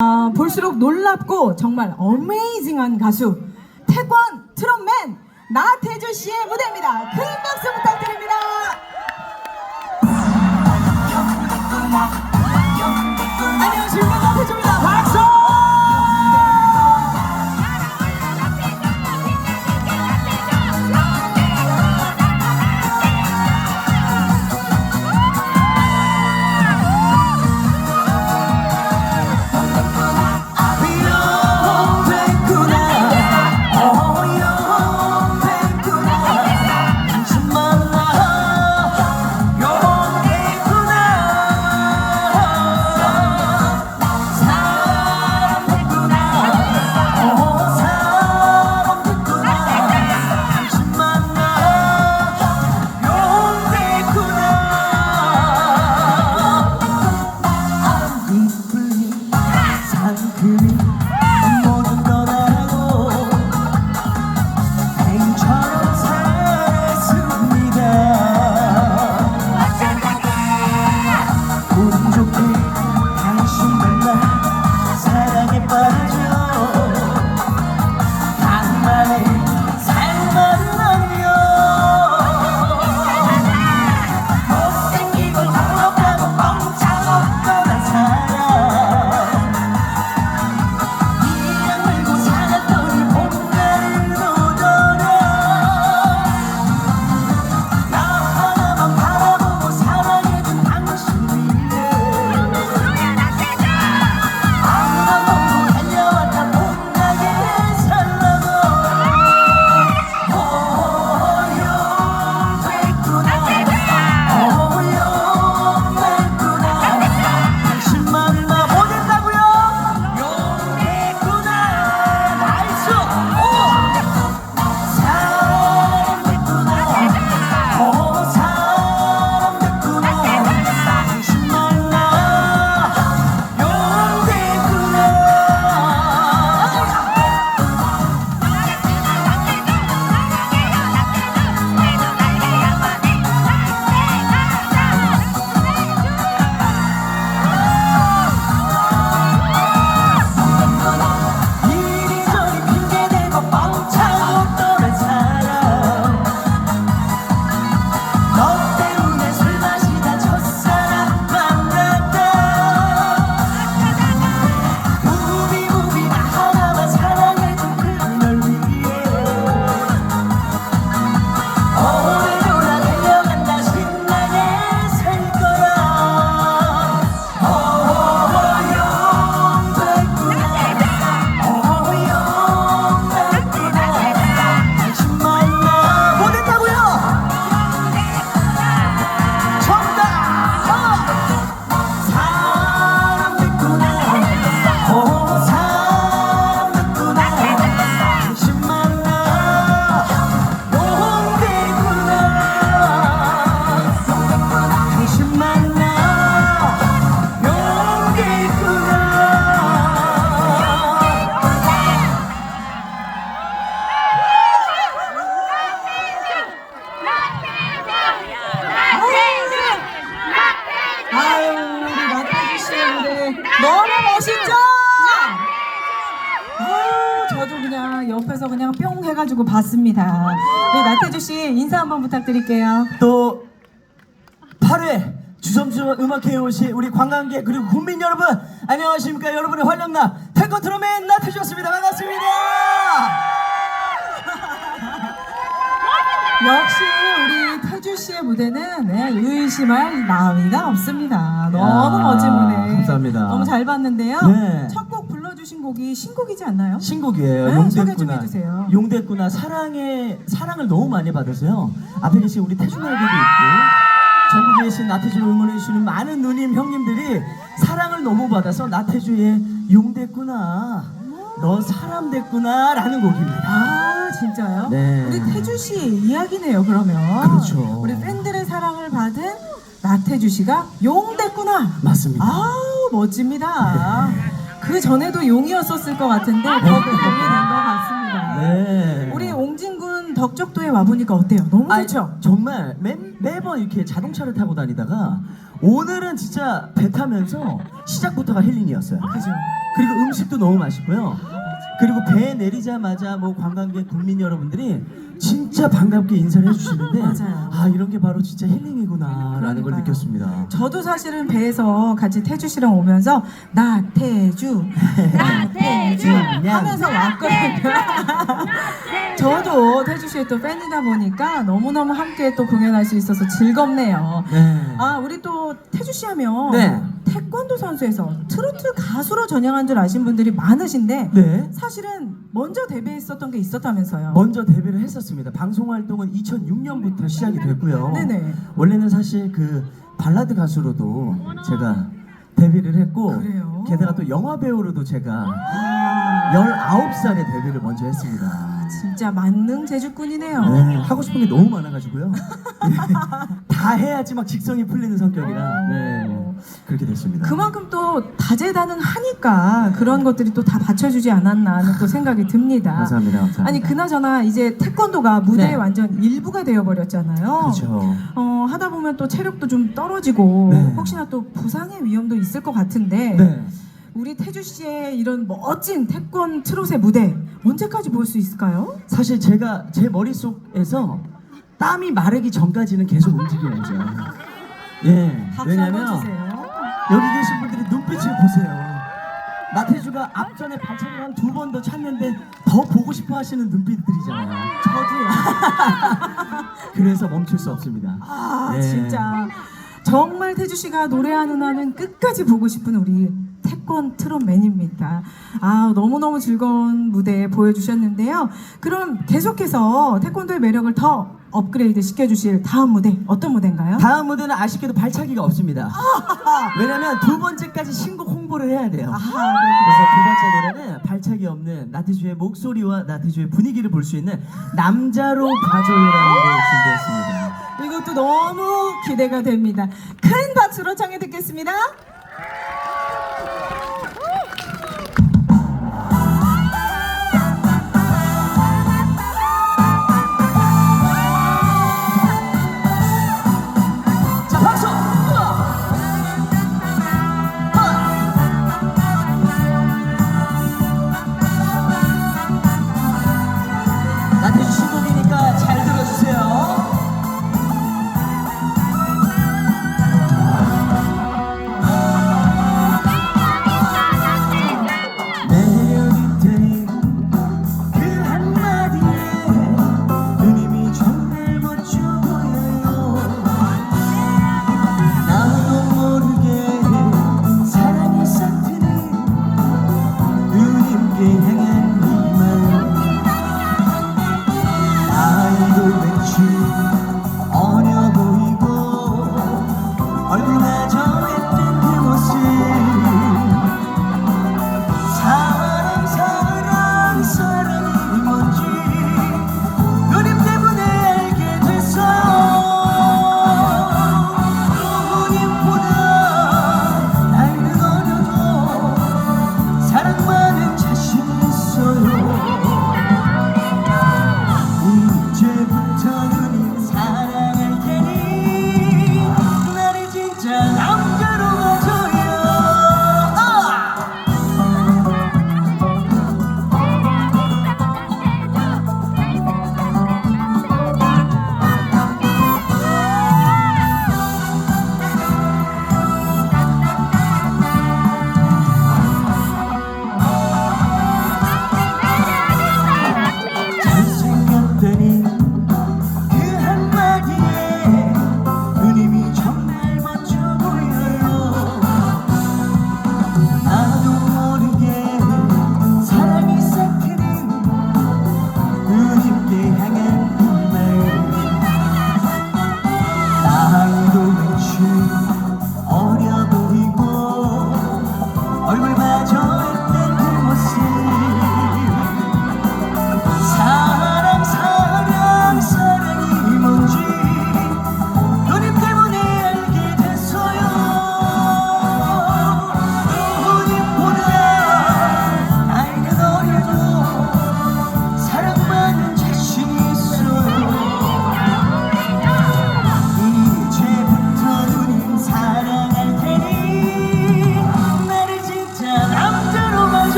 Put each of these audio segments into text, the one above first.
아, 볼수록 놀랍고 정말 어메이징한 가수 태권 트롯맨 나태주 씨의 무대입니다. 큰 박수 부탁드립니다. 부탁드릴게요. 또 8회 주섬주섬 음악회에 오신 우리 관광객 그리고 국민 여러분 안녕하십니까 여러분의 활력나 태권 트로맨 나태주였습니다 반갑습니다 역시 우리 태주 씨의 무대는 네, 의심할 나위가 없습니다. 너무 야, 멋진 무대. 감사합니다. 너무 잘 봤는데요. 네. 첫 곡 곡이 신곡이지 않나요? 신곡이에요 네, 소개 좀 해주세요. 용됐구나 사랑의 사랑을 너무 많이 받아서요 앞에 계신 우리 태준아에게도 있고 전국에 계신 나태주를 응원해 주시는 많은 누님 형님들이 사랑을 너무 받아서 나태주의 용됐구나 너 사람 됐구나라는 곡입니다 아 진짜요? 네. 우리 태주 씨 이야기네요 그러면. 그렇죠. 우리 팬들의 사랑을 받은 나태주 씨가 용 됐구나. 맞습니다 아우 멋집니다. 그 전에도 용이었었을 것 같은데 더 용이 된 것 같습니다. 네. 우리 옹진군 덕적도에 와 보니까 어때요? 너무 아니, 좋죠? 정말 매, 매번 이렇게 자동차를 타고 다니다가 오늘은 진짜 배 타면서 시작부터가 힐링이었어요. 그죠? 그리고 음식도 너무 맛있고요. 그리고 배 내리자마자 뭐 관광객 국민 여러분들이 진짜 반갑게 인사를 해주시는데 맞아요. 아 이런 게 바로 진짜 힐링이구나라는 걸 그러니까요. 느꼈습니다. 저도 사실은 배에서 같이 태주 씨랑 오면서 나 태주 나태주 하면서 왔거든요. 저도 태주 씨의 또 팬이다 보니까 너무너무 함께 또 공연할 수 있어서 즐겁네요. 네. 아 우리 또 태주 씨 하면 네. 태권도 선수에서 트로트 가수로 전향한 줄 아신 분들이 많으신데 네. 사실은 먼저 데뷔했었던 게 있었다면서요. 먼저 데뷔를 했었습니다. 방송 활동은 2006년부터 시작이 됐고요. 네네. 원래는 사실 그 발라드 가수로도 제가 데뷔를 했고 그래요? 게다가 또 영화 배우로도 제가 아, 19살에 데뷔를 먼저 했습니다. 진짜 만능 재주꾼이네요. 네, 하고 싶은 게 너무 많아가지고요. 네, 다 해야지 막 직성이 풀리는 성격이라 네, 그렇게 됐습니다. 그만큼 또 다재다능하니까 그런 것들이 또 다 받쳐주지 않았나 하는 또 생각이 듭니다. 감사합니다. 감사합니다. 아니 그나저나 이제 태권도가 무대의 네. 완전 일부가 되어버렸잖아요. 그렇죠. 어, 하다 보면 또 체력도 좀 떨어지고 네. 혹시나 또 부상의 위험도 있을 것 같은데 네. 우리 태주 씨의 이런 멋진 태권 트롯의 무대 언제까지 볼 수 있을까요? 사실 제가 제 머릿속에서 땀이 마르기 전까지는 계속 움직여야죠. 예. 박수 왜냐면 한번 주세요. 여기 계신 분들이 눈빛을 보세요. 나태주가 앞전에 발차기를 한 두 번 더 찼는데 더 보고 싶어 하시는 눈빛들이잖아요. 저도요. 그래서 멈출 수 없습니다. 아 네. 진짜 정말 태주 씨가 노래하는 한은 끝까지 보고 싶은 우리 태권 트롯맨입니다. 아 너무 너무 즐거운 무대 보여주셨는데요. 그럼 계속해서 태권도의 매력을 더 업그레이드 시켜주실 다음 무대 어떤 무대인가요? 다음 무대는 아쉽게도 발차기가 없습니다. 왜냐면 두 번째까지 신곡 홍보를 해야 돼요. 그래서 두 번째 노래는 발차기 없는 나태주의 목소리와 나태주의 분위기를 볼 수 있는 남자로 봐줘요라는 걸 준비했습니다. 이것도 너무 기대가 됩니다. 큰 박수로 청해 듣겠습니다.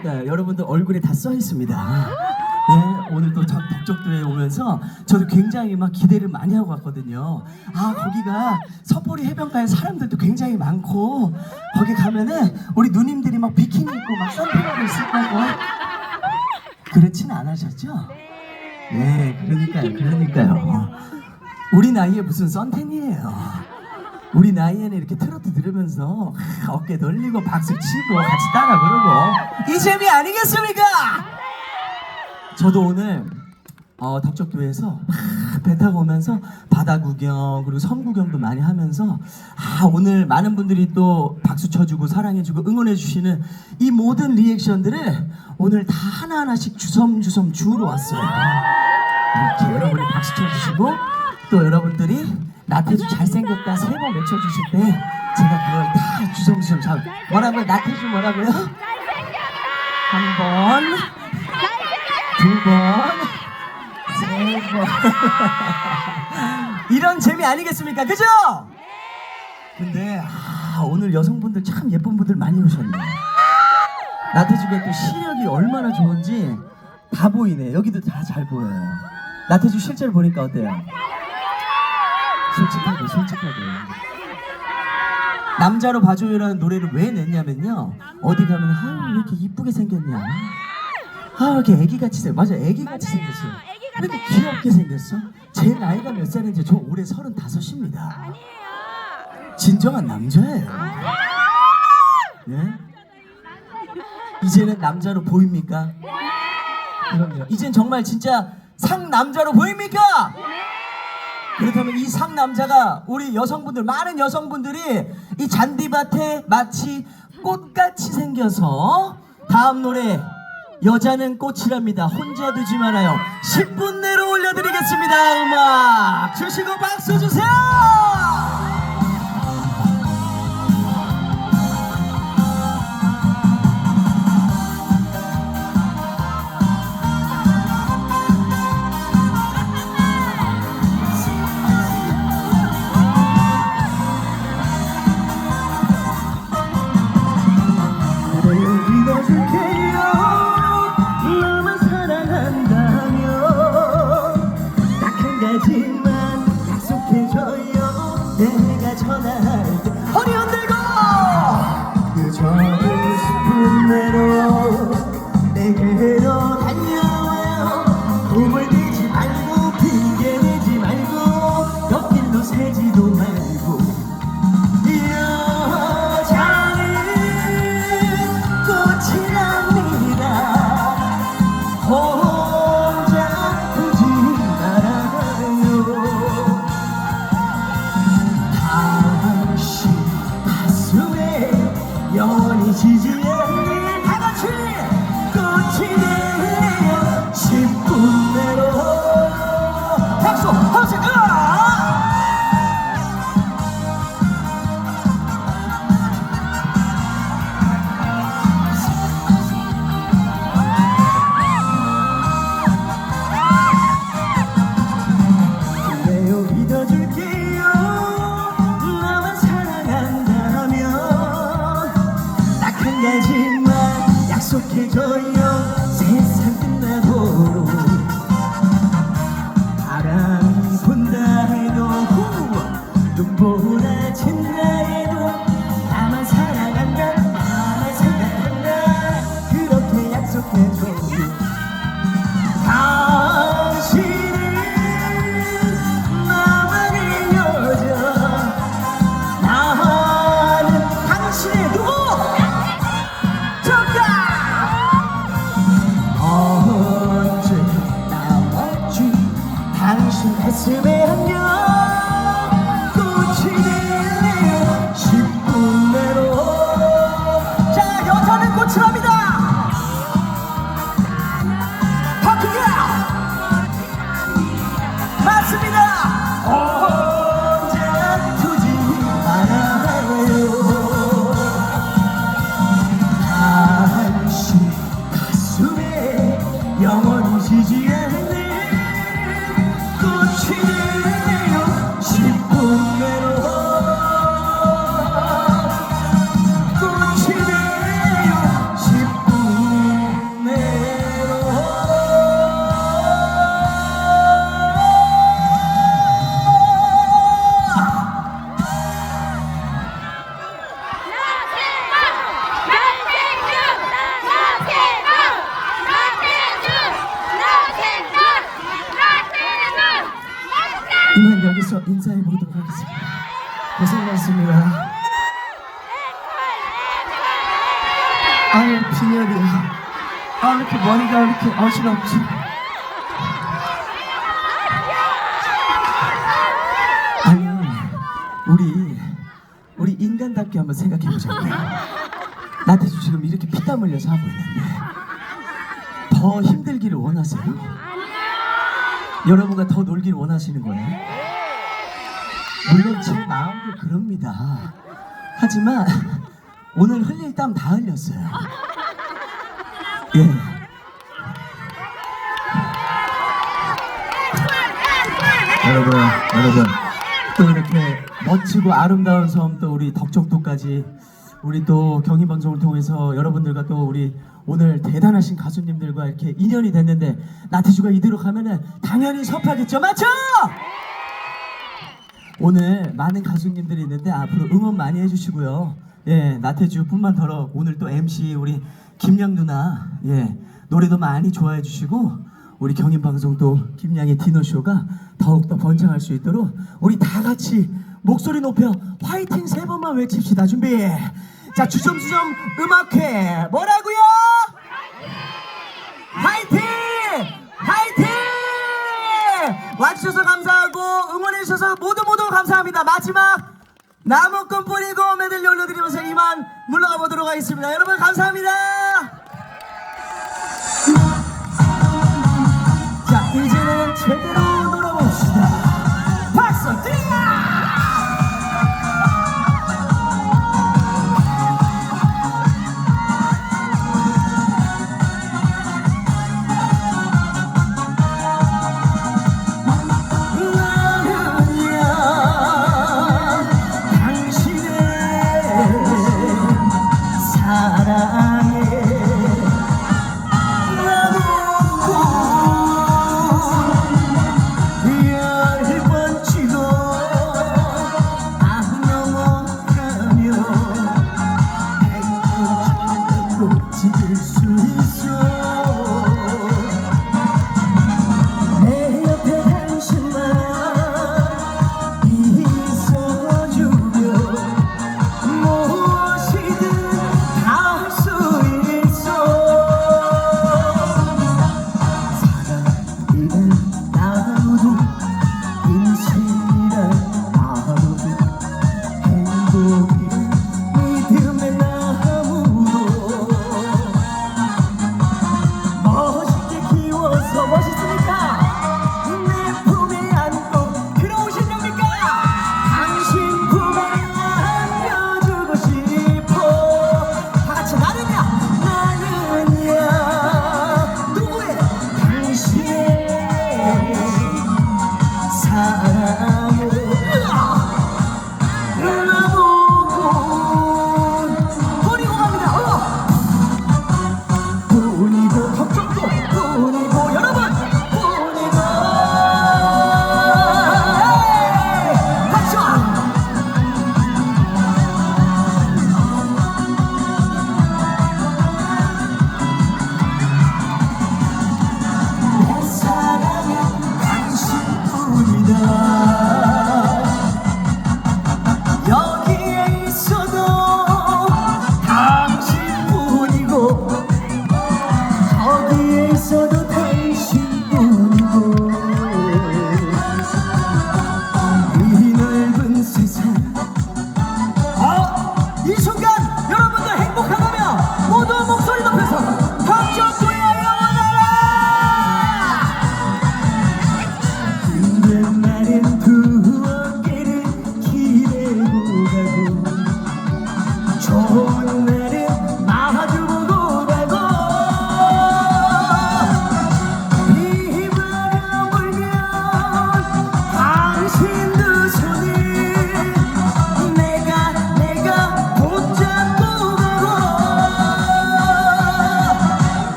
그러니까 여러분들 얼굴에 다 써 있습니다. 네, 오늘 또 덕- 덕적도에 오면서 저도 굉장히 막 기대를 많이 하고 왔거든요. 아, 거기가 섣보리 해변가에 사람들도 굉장히 많고, 거기 가면은 우리 누님들이 막 비키니 입고 막 선탠하고 있을 거고. 그렇진 않으셨죠? 네, 그러니까요, 그러니까요. 우리 나이에 무슨 썬텐이에요. 우리 나이에는 이렇게 트로트 들으면서 하, 어깨 돌리고 박수 치고 같이 따라 부르고 이 재미 아니겠습니까? 저도 오늘 어, 덕적교회에서 막배 타고 오면서 바다 구경 그리고 섬 구경도 많이 하면서 아 오늘 많은 분들이 또 박수 쳐주고 사랑해주고 응원해주시는 이 모든 리액션들을 오늘 다 하나하나씩 주섬주섬 주우러 왔어요. 이렇게 여러분이 박수 쳐주시고 또 여러분들이 나태주 잘생겼다 세 번 외쳐주실 때 제가 그걸 다 주섬주섬 잘 뭐라고요? 나태주 뭐라고요? 한 번, 두 번, 세 번. 이런 재미 아니겠습니까? 그죠? 근데 아, 오늘 여성분들 참 예쁜 분들 많이 오셨네. 나태주가 또 시력이 얼마나 좋은지 다 보이네. 여기도 다 잘 보여요. 나태주 실제로 보니까 어때요? 솔직하게, 솔직하게. 남자로 봐줘요라는 노래를 왜 냈냐면요. 어디 가면 아유 왜 이렇게 이쁘게 생겼냐. 아 이렇게 애기같이 생 맞아 애기같이 생겼어. 왜 이렇게 귀엽게 생겼어? 제 나이가 몇 살인지 저 올해 서른다섯입니다. 진정한 남자예요. 네? 이제는 남자로 보입니까? 그럼요. 이젠 정말 진짜 상남자로 보입니까? 그렇다면 이 상남자가 우리 여성분들 많은 여성분들이 이 잔디밭에 마치 꽃같이 생겨서 다음 노래 여자는 꽃이랍니다. 혼자 두지 말아요. 10분 내로 올려드리겠습니다. 음악. 주시고 박수 주세요 내가 보도록 하겠습니다. 고생 많습니다. 아유 빈혈이야. 아 이렇게 머리가 이렇게 어지럽지. 아니 우리 우리 인간답게 한번 생각해 보자고요. 나태주 지금 이렇게 피땀 흘려서 하고 있는데 더 힘들기를 원하세요? 여러분과 더 놀기를 원하시는 거예요? 물론 제 마음도 그럽니다. 하지만 오늘 흘릴 땀 다 흘렸어요. 예. 여러분, 여러분, 또 이렇게 멋지고 아름다운 섬 또 우리 덕적도까지 우리 또 경희 방송을 통해서 여러분들과 또 우리 오늘 대단하신 가수님들과 이렇게 인연이 됐는데 나태주가 이대로 가면은 당연히 섭하겠죠, 맞죠? 오늘 많은 가수님들이 있는데 앞으로 응원 많이 해주시고요. 예, 나태주뿐만 더러 오늘 또 MC 우리 김양 누나 예 노래도 많이 좋아해 주시고 우리 경인 방송 또 김양의 디너 쇼가 더욱 더 번창할 수 있도록 우리 다 같이 목소리 높여 화이팅 세 번만 외칩시다 준비. 자 주섬주섬 음악회 뭐라 응원해주셔서 모두 모두 감사합니다. 마지막 나무꾼 뿌리고 메들리 올려드리면서 이만 물러가 보도록 하겠습니다. 여러분 감사합니다. 자 이제는 제대로 놀아봅시다. 박수 드립니다.